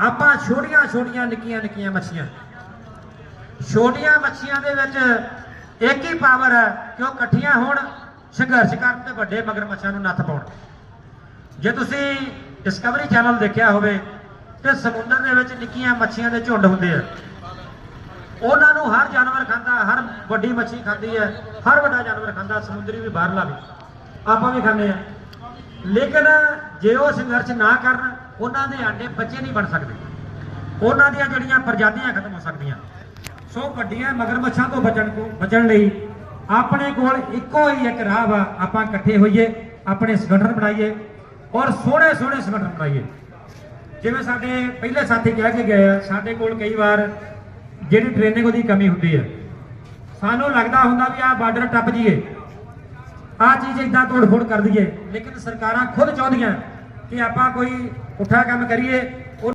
ਆਪਾਂ ਛੋਟੀਆਂ ਛੋਟੀਆਂ ਨਿੱਕੀਆਂ ਨਿੱਕੀਆਂ ਮੱਛੀਆਂ। ਛੋਟੀਆਂ ਮੱਛੀਆਂ ਦੇ ਵਿੱਚ ਇੱਕ ਹੀ ਪਾਵਰ ਹੈ ਕਿ ਉਹ ਇਕੱਠੀਆਂ ਹੋਣ, ਸੰਘਰਸ਼ ਕਰਨ ਤੇ ਵੱਡੇ ਮਗਰ ਮੱਛਾਂ ਨੂੰ ਨੱਥ ਪਾਉਣ। ਜੇ ਤੁਸੀਂ ਡਿਸਕਵਰੀ ਚੈਨਲ ਦੇਖਿਆ ਹੋਵੇ, ਤੇ ਸਮੁੰਦਰ ਦੇ ਵਿੱਚ ਨਿੱਕੀਆਂ ਮੱਛੀਆਂ ਦੇ ਝੁੰਡ ਹੁੰਦੇ ਆ। ਉਹਨਾਂ ਨੂੰ ਹਰ ਜਾਨਵਰ ਖਾਂਦਾ, ਹਰ ਵੱਡੀ ਮੱਛੀ ਖਾਂਦੀ ਹੈ, ਹਰ ਵੱਡਾ ਜਾਨਵਰ ਖਾਂਦਾ, ਸਮੁੰਦਰੀ ਵੀ ਬਾਹਰਲਾ ਵੀ। ਆਪਾਂ ਵੀ ਖਾਂਦੇ ਆ ਲੇਕਿਨ ਜੇ ਉਹ ਸੰਘਰਸ਼ ਨਾ ਕਰਨ, ਉਹਨਾਂ ਦੇ ਆਂਡੇ ਬੱਚੇ ਨਹੀਂ ਬਣ ਸਕਦੇ। ਉਹਨਾਂ ਦੀਆਂ ਜਿਹੜੀਆਂ ਪ੍ਰਜਾਤੀਆਂ ਖਤਮ ਹੋ ਸਕਦੀਆਂ। ਸੋ ਵੱਡੀਆਂ ਮਗਰਮੱਛਾਂ ਤੋਂ ਬਚਣ ਕੋ ਬਚਣ ਲਈ ਆਪਣੇ ਕੋਲ ਇੱਕੋ ਹੀ ਇੱਕ ਰਾਹ ਵਾ, ਆਪਾਂ ਇਕੱਠੇ ਹੋਈਏ, ਆਪਣੇ ਸੰਗਠਨ ਬਣਾਈਏ ਔਰ ਸੋਹਣੇ ਸੋਹਣੇ ਸੰਗਠਨ ਬਣਾਈਏ। ਜਿਵੇਂ ਸਾਡੇ ਪਹਿਲੇ ਸਾਥੀ ਕਹਿ ਕੇ ਗਏ ਆ, ਸਾਡੇ ਕੋਲ ਕਈ ਵਾਰ ਜਿਹੜੀ ਟ੍ਰੇਨਿੰਗ ਉਹਦੀ ਕਮੀ ਹੁੰਦੀ ਹੈ ਸਾਨੂੰ ਲੱਗਦਾ ਹੁੰਦਾ ਵੀ ਆਹ ਬਾਰਡਰ ਟੱਪ ਜੀਏ ਆਹ ਚੀਜ਼ ਇਦਾਂ ਤੋੜ ਫੋੜ ਕਰ ਦਈਏ। ਲੇਕਿਨ ਸਰਕਾਰਾਂ ਖੁਦ ਚਾਹੁੰਦੀਆਂ ਕਿ ਆਪਾਂ ਕੋਈ ਪੁੱਠਾ ਕੰਮ ਕਰੀਏ।